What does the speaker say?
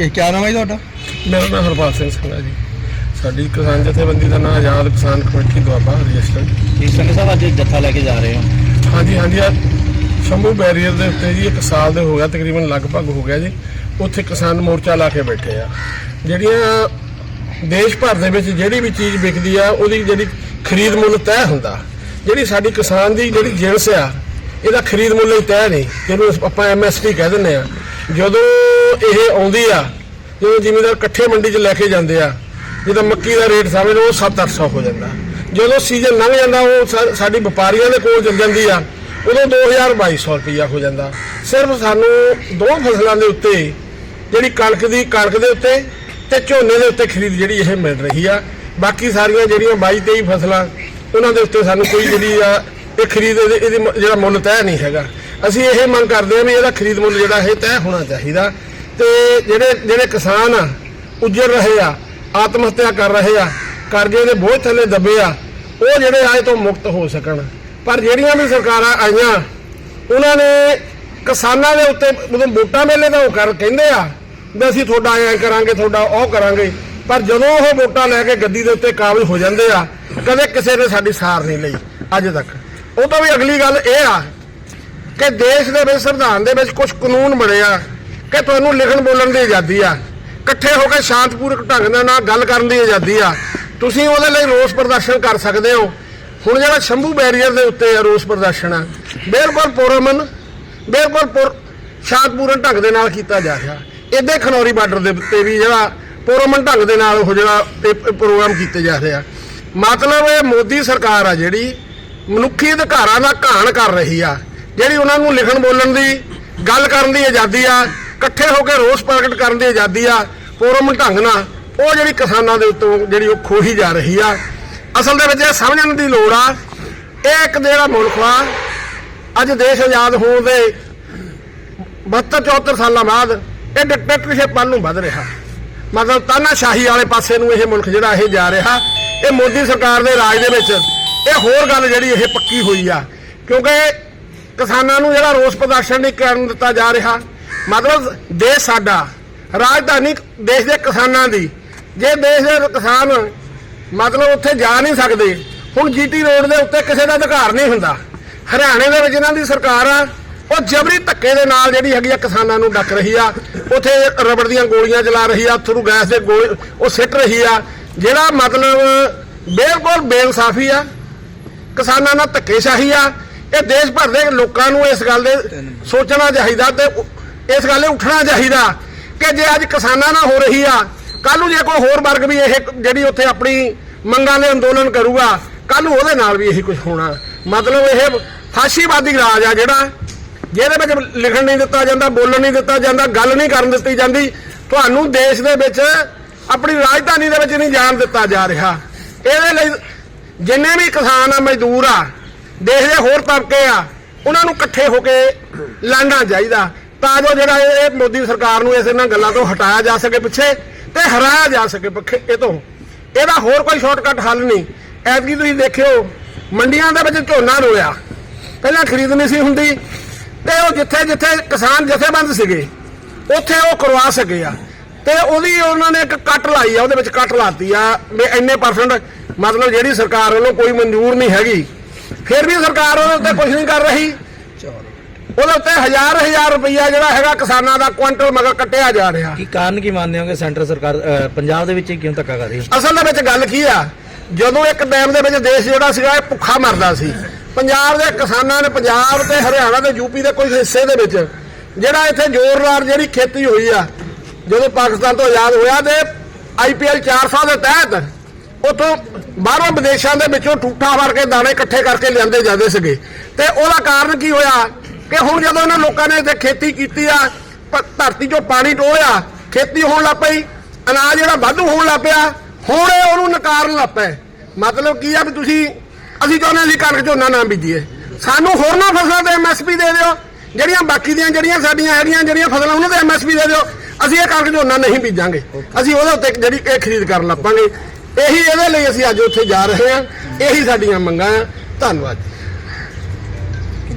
ਇਹ ਕੀ ਨਾਮ ਹੈ ਜੀ ਤੁਹਾਡਾ? ਮੇਰਾ ਨਾਮ ਹਰਪਾਲ ਸਿੰਘ ਸੰਘਾ ਜੀ। ਸਾਡੀ ਕਿਸਾਨ ਜਥੇਬੰਦੀ ਦਾ ਨਾਮ ਆਜ਼ਾਦ ਕਿਸਾਨ ਕਮੇਟੀ ਦੁਆਬਾ ਰਜਿਸਟਰਡ ਜੀ ਸੰਘ ਸਾਹਿਬ ਅੱਜ ਜੱਥਾ ਲੈ ਕੇ ਜਾ ਰਹੇ ਹੋ? ਹਾਂਜੀ ਹਾਂਜੀ ਆ ਸ਼ੰਭੂ ਬੈਰੀਅਰ ਦੇ ਉੱਤੇ ਜੀ ਇੱਕ ਸਾਲ ਦੇ ਹੋ ਗਿਆ ਤਕਰੀਬਨ ਲਗਭਗ ਹੋ ਗਿਆ ਜੀ। ਉੱਥੇ ਕਿਸਾਨ ਮੋਰਚਾ ਲਾ ਕੇ ਬੈਠੇ ਆ। ਜਿਹੜੀਆਂ ਦੇਸ਼ ਭਰ ਦੇ ਵਿੱਚ ਜਿਹੜੀ ਵੀ ਚੀਜ਼ ਵਿਕਦੀ ਆ ਉਹਦੀ ਜਿਹੜੀ ਖਰੀਦ ਮੁੱਲ ਤੈਅ ਹੁੰਦਾ। ਜਿਹੜੀ ਸਾਡੀ ਕਿਸਾਨ ਦੀ ਜਿਹੜੀ ਜਿਣਸ ਆ ਇਹਦਾ ਖਰੀਦ ਮੁੱਲ ਹੀ ਤੈਅ ਨਹੀਂ। ਜਿਹਨੂੰ ਆਪਾਂ ਐਮਐਸਪੀ ਕਹਿ ਦਿੰਦੇ ਆ। ਜਦੋਂ ਇਹ ਆਉਂਦੀ ਆ, ਜਦੋਂ ਜ਼ਿਮੀਦਾਰ ਇਕੱਠੇ ਮੰਡੀ 'ਚ ਲੈ ਕੇ ਜਾਂਦੇ ਆ, ਜਦੋਂ ਮੱਕੀ ਦਾ ਰੇਟ ਸਮਝ ਲਓ ਉਹ 7-800 ਹੋ ਜਾਂਦਾ। ਜਦੋਂ ਸੀਜ਼ਨ ਲੰਘ ਜਾਂਦਾ, ਉਹ ਸਾਡੀ ਵਪਾਰੀਆਂ ਦੇ ਕੋਲ ਚੱਲ ਜਾਂਦੀ ਆ, ਉਦੋਂ 2000-2200 ਰੁਪਈਆ ਹੋ ਜਾਂਦਾ। ਸਿਰਫ ਸਾਨੂੰ ਦੋ ਫਸਲਾਂ ਦੇ ਉੱਤੇ, ਜਿਹੜੀ ਕਣਕ ਦੀ ਕਣਕ ਦੇ ਉੱਤੇ ਤੇ ਝੋਨੇ ਦੇ ਉੱਤੇ ਖਰੀਦ ਜਿਹੜੀ ਇਹ ਮਿਲ ਰਹੀ ਆ। ਬਾਕੀ ਸਾਰੀਆਂ ਜਿਹੜੀਆਂ 22-23 ਫਸਲਾਂ, ਉਹਨਾਂ ਦੇ ਉੱਤੇ ਸਾਨੂੰ ਕੋਈ ਜਿਹੜੀ ਆ, ਇਹ ਖਰੀਦ, ਇਹਦੇ ਇਹਦੀ ਜਿਹੜਾ ਮੁੱਲ ਤੈਅ ਨਹੀਂ ਹੈਗਾ। ਅਸੀਂ ਇਹ ਮੰਗ ਕਰਦੇ ਹਾਂ ਵੀ ਇਹਦਾ ਖਰੀਦ ਮੁੱਲ ਜਿਹੜਾ ਇਹ ਤੈਅ ਹੋਣਾ ਚਾਹੀਦਾ ਤੇ ਜਿਹੜੇ ਜਿਹੜੇ ਕਿਸਾਨ ਆ, ਉੱਜੜ ਰਹੇ ਆ, ਆਤਮ ਹੱਤਿਆ ਕਰ ਰਹੇ ਆ, ਕਰਜ਼ੇ ਦੇ ਬੋਝ ਥੱਲੇ ਦੱਬੇ ਆ, ਉਹ ਜਿਹੜੇ ਆਏ ਤੋਂ ਮੁਕਤ ਹੋ ਸਕਣ। ਪਰ ਜਿਹੜੀਆਂ ਵੀ ਸਰਕਾਰਾਂ ਆਈਆਂ, ਉਹਨਾਂ ਨੇ ਕਿਸਾਨਾਂ ਦੇ ਉੱਤੇ ਜਦੋਂ ਵੋਟਾਂ ਵੇਲੇ ਤਾਂ ਉਹ ਕਰ ਕਹਿੰਦੇ ਆ ਵੀ ਅਸੀਂ ਤੁਹਾਡਾ ਐਂ ਕਰਾਂਗੇ, ਤੁਹਾਡਾ ਉਹ ਕਰਾਂਗੇ, ਪਰ ਜਦੋਂ ਉਹ ਵੋਟਾਂ ਲੈ ਕੇ ਗੱਦੀ ਦੇ ਉੱਤੇ ਕਾਬਜ਼ ਹੋ ਜਾਂਦੇ ਆ, ਕਦੇ ਕਿਸੇ ਨੇ ਸਾਡੀ ਸਾਰ ਨਹੀਂ ਲਈ, ਅੱਜ ਤੱਕ। ਉਹ ਤੋਂ ਵੀ ਅਗਲੀ ਗੱਲ ਇਹ ਆ ਕਿ ਦੇਸ਼ ਦੇ ਵਿੱਚ, ਸੰਵਿਧਾਨ ਦੇ ਵਿੱਚ ਕੁਝ ਕਾਨੂੰਨ ਬਣੇ ਆ ਕਿ ਤੁਹਾਨੂੰ ਲਿਖਣ ਬੋਲਣ ਦੀ ਆਜ਼ਾਦੀ ਆ। ਇਕੱਠੇ ਹੋ ਕੇ ਸ਼ਾਂਤਪੂਰਕ ਢੰਗ ਦੇ ਨਾਲ ਗੱਲ ਕਰਨ ਦੀ ਆਜ਼ਾਦੀ ਆ। ਤੁਸੀਂ ਉਹਦੇ ਲਈ ਰੋਸ ਪ੍ਰਦਰਸ਼ਨ ਕਰ ਸਕਦੇ ਹੋ। ਹੁਣ ਜਿਹੜਾ ਸ਼ੰਭੂ ਬੈਰੀਅਰ ਦੇ ਉੱਤੇ ਆ ਰੋਸ ਪ੍ਰਦਰਸ਼ਨ ਆ ਬਿਲਕੁਲ ਪੁਰਮਨ, ਬਿਲਕੁਲ ਪੁਰ, ਸ਼ਾਂਤਪੂਰਨ ਢੰਗ ਦੇ ਨਾਲ ਕੀਤਾ ਜਾ ਰਿਹਾ। ਇੱਦੇ ਖਨੌਰੀ ਬਾਰਡਰ ਦੇ ਉੱਤੇ ਵੀ ਜਿਹੜਾ ਪੁਰਮਨ ਢੰਗ ਦੇ ਨਾਲ ਉਹ ਜਿਹੜਾ ਪ੍ਰੋਗਰਾਮ ਕੀਤੇ ਜਾ ਰਹੇ ਆ। ਮਤਲਬ ਇਹ ਮੋਦੀ ਸਰਕਾਰ ਆ ਜਿਹੜੀ ਮਨੁੱਖੀ ਅਧਿਕਾਰਾਂ ਦਾ ਘਾਣ ਕਰ ਰਹੀ ਆ। ਜਿਹੜੀ ਉਹਨਾਂ ਨੂੰ ਲਿਖਣ ਬੋਲਣ ਦੀ, ਗੱਲ ਕਰਨ ਦੀ ਆਜ਼ਾਦੀ ਆ, ਇਕੱਠੇ ਹੋ ਕੇ ਰੋਸ ਪ੍ਰਗਟ ਕਰਨ ਦੀ ਆਜ਼ਾਦੀ ਆ ਪੁਰਮਨ ਢੰਗ ਨਾਲ, ਉਹ ਜਿਹੜੀ ਕਿਸਾਨਾਂ ਦੇ ਉੱਤੋਂ ਜਿਹੜੀ ਉਹ ਖੋਹੀ ਜਾ ਰਹੀ ਆ। ਅਸਲ ਦੇ ਵਿੱਚ ਇਹ ਸਮਝਣ ਦੀ ਲੋੜ ਆ, ਇਹ ਇੱਕ ਜਿਹੜਾ ਮੁਲਕ ਆ ਅੱਜ ਦੇਸ਼ ਆਜ਼ਾਦ ਹੋਣ ਦੇ 72 74 ਸਾਲਾਂ ਬਾਅਦ ਇਹ ਡਿਕਟੇਟਰਸ਼ਿਪ ਵੱਲ ਨੂੰ ਵੱਧ ਰਿਹਾ। ਮਤਲਬ ਤਾਨਾਸ਼ਾਹੀ ਵਾਲੇ ਪਾਸੇ ਨੂੰ ਇਹ ਮੁਲਕ ਜਿਹੜਾ ਇਹ ਜਾ ਰਿਹਾ, ਇਹ ਮੋਦੀ ਸਰਕਾਰ ਦੇ ਰਾਜ ਦੇ ਵਿੱਚ, ਇਹ ਹੋਰ ਗੱਲ ਜਿਹੜੀ ਇਹ ਪੱਕੀ ਹੋਈ ਆ, ਕਿਉਂਕਿ ਕਿਸਾਨਾਂ ਨੂੰ ਜਿਹੜਾ ਰੋਸ ਪ੍ਰਦਰਸ਼ਨ ਨਹੀਂ ਕਰਨ ਦਿੱਤਾ ਜਾ ਰਿਹਾ। ਮਤਲਬ ਦੇਸ਼ ਸਾਡਾ, ਰਾਜਧਾਨੀ ਦੇਸ਼ ਦੇ ਕਿਸਾਨਾਂ ਦੀ, ਜੇ ਦੇਸ਼ ਦੇ ਕਿਸਾਨ ਮਤਲਬ ਉੱਥੇ ਜਾ ਨਹੀਂ ਸਕਦੇ, ਹੁਣ ਜੀਟੀ ਰੋਡ ਦੇ ਉੱਤੇ ਕਿਸੇ ਦਾ ਅਧਿਕਾਰ ਨਹੀਂ ਹੁੰਦਾ। ਹਰਿਆਣੇ ਦੇ ਵਿੱਚ ਇਹਨਾਂ ਦੀ ਸਰਕਾਰ ਆ, ਉਹ ਜਬਰੀ ਧੱਕੇ ਦੇ ਨਾਲ ਜਿਹੜੀ ਹੈਗੀ ਆ ਕਿਸਾਨਾਂ ਨੂੰ ਡੱਕ ਰਹੀ ਆ। ਉੱਥੇ ਰਬੜ ਦੀਆਂ ਗੋਲੀਆਂ ਚਲਾ ਰਹੀ ਆ ਥਰੂ ਗੈਸ ਦੇ ਗੋਲੇ ਉਹ ਸਿੱਟ ਰਹੀ ਆ। ਜਿਹੜਾ ਮਤਲਬ ਬਿਲਕੁਲ ਬੇਇਨਸਾਫੀ ਆ, ਕਿਸਾਨਾਂ ਨਾਲ ਧੱਕੇਸ਼ਾਹੀ ਆ ਇਹ ਦੇਸ਼ ਭਰ ਦੇ ਲੋਕਾਂ ਨੂੰ ਇਸ ਗੱਲ ਦੇ ਸੋਚਣਾ ਚਾਹੀਦਾ ਤੇ ਇਸ ਗੱਲ 'ਤੇ ਉੱਠਣਾ ਚਾਹੀਦਾ ਕਿ ਜੇ ਅੱਜ ਕਿਸਾਨਾਂ ਨਾਲ ਹੋ ਰਹੀ ਆ ਕੱਲ ਨੂੰ ਜੇ ਕੋਈ ਹੋਰ ਵਰਗ ਵੀ ਇਹ ਜਿਹੜੀ ਉੱਥੇ ਆਪਣੀ ਮੰਗਾਂ ਦੇ ਅੰਦੋਲਨ ਕਰੂਗਾ ਕੱਲ ਨੂੰ ਉਹਦੇ ਨਾਲ ਵੀ ਇਹੀ ਕੁਝ ਹੋਣਾ। ਮਤਲਬ ਇਹ ਫਾਸ਼ੀਵਾਦੀ ਰਾਜ ਆ ਜਿਹੜਾ ਜਿਹਦੇ ਵਿੱਚ ਲਿਖਣ ਨਹੀਂ ਦਿੱਤਾ ਜਾਂਦਾ ਬੋਲਣ ਨਹੀਂ ਦਿੱਤਾ ਜਾਂਦਾ ਗੱਲ ਨਹੀਂ ਕਰਨ ਦਿੱਤੀ ਜਾਂਦੀ ਤੁਹਾਨੂੰ ਦੇਸ਼ ਦੇ ਵਿੱਚ ਆਪਣੀ ਰਾਜਧਾਨੀ ਦੇ ਵਿੱਚ ਨਹੀਂ ਜਾਣ ਦਿੱਤਾ ਜਾ ਰਿਹਾ। ਇਹਦੇ ਲਈ ਜਿੰਨੇ ਵੀ ਕਿਸਾਨ ਆ ਮਜ਼ਦੂਰ ਆ ਦੇਸ਼ ਦੇ ਹੋਰ ਤਬਕੇ ਆ। ਉਹਨਾਂ ਨੂੰ ਇਕੱਠੇ ਹੋ ਕੇ ਲੜਨਾ ਚਾਹੀਦਾ। ਤਾਂ ਜੋ ਜਿਹੜਾ ਇਹ ਇਹ ਮੋਦੀ ਸਰਕਾਰ ਨੂੰ ਇਸ ਇਹਨਾਂ ਗੱਲਾਂ ਤੋਂ ਹਟਾਇਆ ਜਾ ਸਕੇ ਪਿੱਛੇ ਤੇ ਹਰਾਇਆ ਜਾ ਸਕੇ ਪੱਖੇ ਇਹ ਤੋਂ। ਇਹਦਾ ਹੋਰ ਕੋਈ ਸ਼ਾਰਟਕਟ ਹੱਲ ਨਹੀਂ। ਐਤਕੀ ਤੁਸੀਂ ਦੇਖਿਓ, ਮੰਡੀਆਂ ਦੇ ਵਿੱਚ ਝੋਨਾ ਰੋਇਆ। ਪਹਿਲਾਂ ਖਰੀਦ ਨਹੀਂ ਸੀ ਹੁੰਦੀ ਤੇ ਉਹ ਜਿੱਥੇ ਜਿੱਥੇ ਕਿਸਾਨ ਜਥੇਬੰਦ ਸੀਗੇ, ਉੱਥੇ ਉਹ ਕਰਵਾ ਸਕੇ ਆ। ਤੇ ਉਹਦੀ ਉਹਨਾਂ ਨੇ ਇੱਕ ਕੱਟ ਲਾਈ ਆ, ਉਹਦੇ ਵਿੱਚ ਕੱਟ ਲਾਤੀ ਆ ਵੀ ਇੰਨੇ ਪਰਸੈਂਟ ਮਤਲਬ ਜਿਹੜੀ ਸਰਕਾਰ ਵੱਲੋਂ ਕੋਈ ਮਨਜ਼ੂਰ ਨਹੀਂ ਹੈਗੀ। ਫਿਰ ਵੀ ਸਰਕਾਰ ਉਹਦੇ ਉੱਤੇ ਕੁਝ ਨਹੀਂ ਕਰ ਰਹੀ। ਉਹਦੇ ਉੱਤੇ ਹਜ਼ਾਰ ਹਜ਼ਾਰ ਰੁਪਈਆ ਜਿਹੜਾ ਹੈਗਾ ਕਿਸਾਨਾਂ ਦਾ ਕੁਇੰਟਲ ਮਗਰ ਕੱਟਿਆ ਜਾ ਰਿਹਾ। ਕੀ ਕਾਰਨ ਕੀ ਮੰਨਦੇ ਹੋ ਕਿ ਸੈਂਟਰ ਸਰਕਾਰ ਪੰਜਾਬ ਦੇ ਵਿੱਚ ਕਿਉਂ ਧੱਕਾ ਕਰ ਰਹੀ ਹੈ? ਅਸਲ ਦੇ ਵਿੱਚ ਗੱਲ ਕੀ ਆ? ਜਦੋਂ ਇੱਕ ਟਾਈਮ ਦੇ ਵਿੱਚ ਦੇਸ਼ ਜਿਹੜਾ ਸੀਗਾ ਇਹ ਭੁੱਖਾ ਮਰਦਾ ਸੀ। ਪੰਜਾਬ ਦੇ ਕਿਸਾਨਾਂ ਨੇ ਪੰਜਾਬ ਤੇ ਹਰਿਆਣਾ ਤੇ ਯੂਪੀ ਦੇ ਕੁਝ ਹਿੱਸੇ ਦੇ ਵਿੱਚ ਜਿਹੜਾ ਇੱਥੇ ਜ਼ੋਰਦਾਰ ਜਿਹੜੀ ਖੇਤੀ ਹੋਈ ਆ ਜਦੋਂ ਪਾਕਿਸਤਾਨ ਤੋਂ ਆਜ਼ਾਦ ਹੋਇਆ ਤੇ ਆਈਪੀਐਲ 400 ਦੇ ਤਹਿਤ ਉਥੋਂ ਬਾਹਰੋਂ ਵਿਦੇਸ਼ਾਂ ਦੇ ਵਿੱਚੋਂ ਠੂਠਾ ਫੜ ਕੇ ਦਾਣੇ ਇਕੱਠੇ ਕਰਕੇ ਲਿਆਂਦੇ ਜਾਂਦੇ ਸੀਗੇ। ਤੇ ਉਹਦਾ ਕਾਰਨ ਕੀ ਹੋਇਆ? ਕਿ ਹੁਣ ਜਦੋਂ ਇਹਨਾਂ ਲੋਕਾਂ ਨੇ ਇੱਥੇ ਖੇਤੀ ਕੀਤੀ ਆ ਧਰਤੀ 'ਚੋਂ ਪਾਣੀ ਟੋਇਆ ਖੇਤੀ ਹੋਣ ਲੱਗ ਪਈ, ਅਨਾਜ ਜਿਹੜਾ ਵਾਧੂ ਹੋਣ ਲੱਗ ਪਿਆ, ਹੁਣ ਇਹ ਉਹਨੂੰ ਨਕਾਰਨ ਲੱਗ ਪਏ। ਮਤਲਬ ਕੀ ਆ ਵੀ ਤੁਸੀਂ, ਅਸੀਂ ਚਾਹੁੰਦੇ ਅਸੀਂ ਕਣਕ ਝੋਨਾ ਨਾ ਬੀਜੀਏ। ਸਾਨੂੰ ਹੋਰਨਾਂ ਫਸਲਾਂ ਤੇ ਐਮਐਸਪੀ ਦੇ ਦਿਓ। ਜਿਹੜੀਆਂ ਬਾਕੀ ਦੀਆਂ ਜਿਹੜੀਆਂ ਸਾਡੀਆਂ ਹੈਗੀਆਂ ਜਿਹੜੀਆਂ ਫਸਲਾਂ, ਉਹਨਾਂ ਤੇ ਐਮਐਸਪੀ ਦੇ ਦਿਓ। ਅਸੀਂ ਇਹ ਕਣਕ ਝੋਨਾ ਨਹੀਂ ਬੀਜਾਂਗੇ। ਅਸੀਂ ਉਹਦੇ ਉੱਤੇ ਜਿਹੜੀ ਇਹ ਖਰੀਦ ਕਰਨ ਲੱਪਾਂਗੇ ਇਹੀ ਇਹਦੇ ਲਈ ਅਸੀਂ ਅੱਜ ਉੱਥੇ ਜਾ ਰਹੇ ਹਾਂ। ਇਹੀ ਸਾਡੀਆਂ ਮੰਗਾਂ ਆ। ਧੰਨਵਾਦ